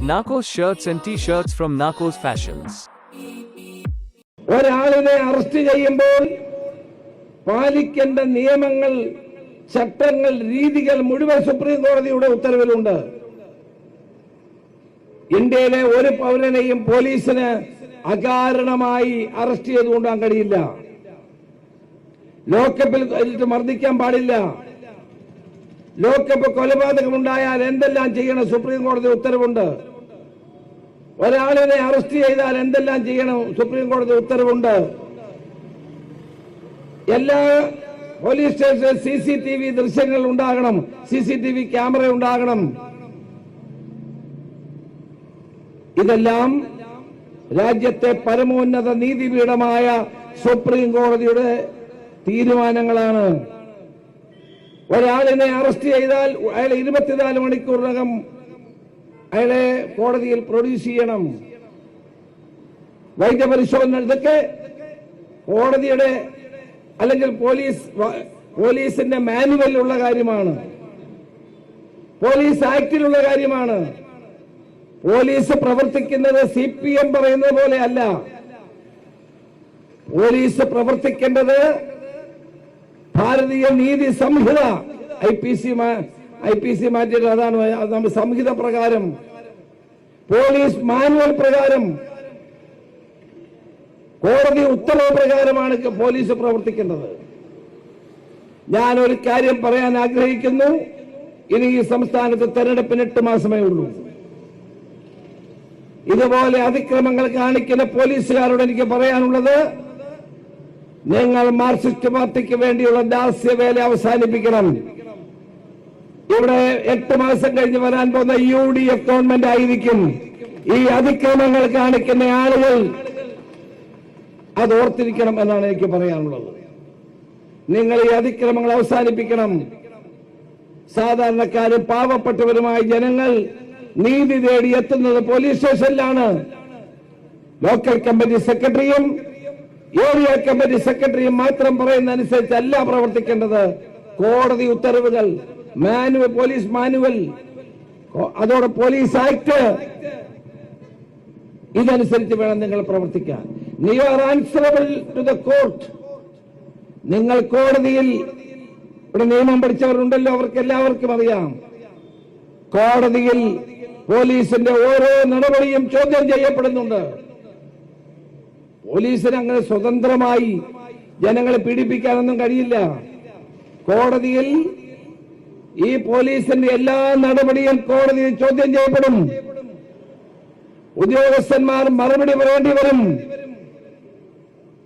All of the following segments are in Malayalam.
Narcos shirts and t-shirts from Narcos Fashions. ഒരാളിനെ അറസ്റ്റ് ചെയ്യുമ്പോൾ പാലിക്കേണ്ട നിയമങ്ങൾ ചട്ടങ്ങൾ രീതികൾ മുഴുവൻ സുപ്രീം കോടതിയുടെ ഉത്തരവിലുണ്ട്. ഇന്ത്യയിലെ ഒരു പൗരനെയും പോലീസിന് അകാരണമായി അറസ്റ്റ് ചെയ്തുകൊണ്ടാൻ കഴിയില്ല. ലോക്കപ്പിൽ മർദ്ദിക്കാൻ പാടില്ല. ലോക്കപ്പ് കൊലപാതകം ഉണ്ടായാൽ എന്തെല്ലാം ചെയ്യണം സുപ്രീം കോടതി ഉത്തരവുണ്ട്. ഒരാളിനെ അറസ്റ്റ് ചെയ്താൽ എന്തെല്ലാം ചെയ്യണം? സുപ്രീം കോടതി ഉത്തരവുണ്ട്. എല്ലാ പോലീസ് സ്റ്റേഷനിൽ സി സി ടി വി ദൃശ്യങ്ങൾ ഉണ്ടാകണം. C C T V camera ഉണ്ടാകണം. ഇതെല്ലാം രാജ്യത്തെ പരമോന്നത നീതിപീഠമായ സുപ്രീം കോടതിയുടെ തീരുമാനങ്ങളാണ്. ഒരാളിനെ അറസ്റ്റ് ചെയ്താൽ അയാൾ ഇരുപത്തിനാല് മണിക്കൂറിനകം അയാളെ കോടതിയിൽ പ്രൊഡ്യൂസ് ചെയ്യണം. വൈദ്യപരിശോധന ഇതൊക്കെ കോടതിയുടെ അല്ലെങ്കിൽ പോലീസ് പോലീസിന്റെ മാനുവലിലുള്ള കാര്യമാണ്. പോലീസ് ആക്ടിലുള്ള കാര്യമാണ്. പോലീസ് പ്രവർത്തിക്കുന്നത് സി പി എം പറയുന്നത് പോലെ അല്ല പോലീസ് പ്രവർത്തിക്കേണ്ടത് ഭാരതീയ നീതി സംഹിത I P C I P C മാറ്റിയിട്ട് അതാണ് സംഹിത പ്രകാരം. പോലീസ് മാനുവൽ പ്രകാരം കോടതി ഉത്തരവ് പ്രകാരമാണ് പോലീസ് പ്രവർത്തിക്കേണ്ടത്. ഞാൻ ഒരു കാര്യം പറയാൻ ആഗ്രഹിക്കുന്നു. ഇനി ഈ സംസ്ഥാനത്ത് തെരഞ്ഞെടുപ്പിന് എട്ട് മാസമേ ഉള്ളൂ. ഇതുപോലെ അതിക്രമങ്ങൾ കാണിക്കുന്ന പോലീസുകാരോട് എനിക്ക് പറയാനുള്ളത് നിങ്ങൾ മാർക്സിസ്റ്റ് പാർട്ടിക്ക് വേണ്ടിയുള്ള ദാസ്യവേല അവസാനിപ്പിക്കണം. ഇവിടെ എട്ട് മാസം കഴിഞ്ഞ് വരാൻ പോകുന്ന യു ഡി എഫ് ഗവൺമെന്റ് ആയിരിക്കും. ഈ അതിക്രമങ്ങൾ കാണിക്കുന്ന ആളുകൾ അത് ഓർത്തിരിക്കണം എന്നാണ് എനിക്ക് പറയാനുള്ളത്. നിങ്ങൾ ഈ അതിക്രമങ്ങൾ അവസാനിപ്പിക്കണം. സാധാരണക്കാരും പാവപ്പെട്ടവരുമായ ജനങ്ങൾ നീതി തേടി എത്തുന്നത് പോലീസ് സ്റ്റേഷനിലാണ്. ലോക്കൽ കമ്മിറ്റി സെക്രട്ടറിയും ഏരിയ കമ്മിറ്റി സെക്രട്ടറിയും മാത്രം പറയുന്ന അനുസരിച്ചല്ല പ്രവർത്തിക്കേണ്ടത്. കോടതി ഉത്തരവുകൾ മാനുവൽ പോലീസ് മാനുവൽ അതോടെ പോലീസ് ആക്ട് ഇതനുസരിച്ച് വേണം നിങ്ങൾ പ്രവർത്തിക്കാൻ. You are answerable to the court നിങ്ങൾ കോടതിയിൽ ഇവിടെ നിയമം പഠിച്ചവരുണ്ടല്ലോ അവർക്ക് എല്ലാവർക്കും അറിയാം. കോടതിയിൽ പോലീസിന്റെ ഓരോ നടപടിയും ചോദ്യം ചെയ്യപ്പെടുന്നുണ്ട്. പോലീസിന് അങ്ങനെ സ്വതന്ത്രമായി ജനങ്ങളെ പീഡിപ്പിക്കാനൊന്നും കഴിയില്ല. കോടതിയിൽ ഈ പോലീസിന്റെ എല്ലാ നടപടിയും കോടതിയിൽ ചോദ്യം ചെയ്യപ്പെടും. ഉദ്യോഗസ്ഥന്മാർ മറുപടി പറയേണ്ടി വരും.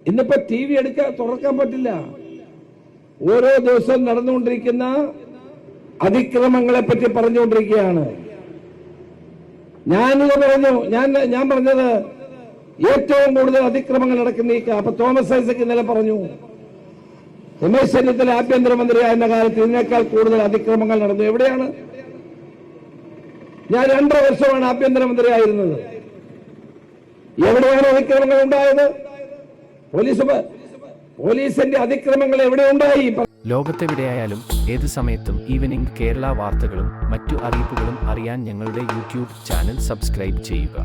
ഇന്നിപ്പോ ടി വി എടുക്കാൻ തുറക്കാൻ പറ്റില്ല. ഓരോ ദിവസവും നടന്നുകൊണ്ടിരിക്കുന്ന അതിക്രമങ്ങളെ പറ്റി പറഞ്ഞുകൊണ്ടിരിക്കുകയാണ്. ഞാനിത് പറഞ്ഞു ഞാൻ ഞാൻ പറഞ്ഞത് ഏറ്റവും കൂടുതൽ അതിക്രമങ്ങൾ നടക്കുന്ന ഈ അപ്പൊ തോമസ് ഐസക് ഇന്നലെ പറഞ്ഞു രമേശ് ചെന്നിത്തല ആഭ്യന്തരമന്ത്രിയായിരുന്ന കാലത്ത് ഇതിനേക്കാൾ കൂടുതൽ അതിക്രമങ്ങൾ നടന്നു. എവിടെയാണ്? ഞാൻ രണ്ടര വർഷമാണ് ആഭ്യന്തരമന്ത്രിയായിരുന്നത്. എവിടെയാണ് അതിക്രമങ്ങൾ ഉണ്ടായത്? പോലീസ് പോലീസിന്റെ അതിക്രമങ്ങൾ എവിടെ ഉണ്ടായി? ലോകത്തെവിടെയായാലും ഏത് സമയത്തും ഈവനിംഗ് കേരള വാർത്തകളും മറ്റു അറിയിപ്പുകളും അറിയാൻ ഞങ്ങളുടെ യൂട്യൂബ് ചാനൽ സബ്സ്ക്രൈബ് ചെയ്യുക.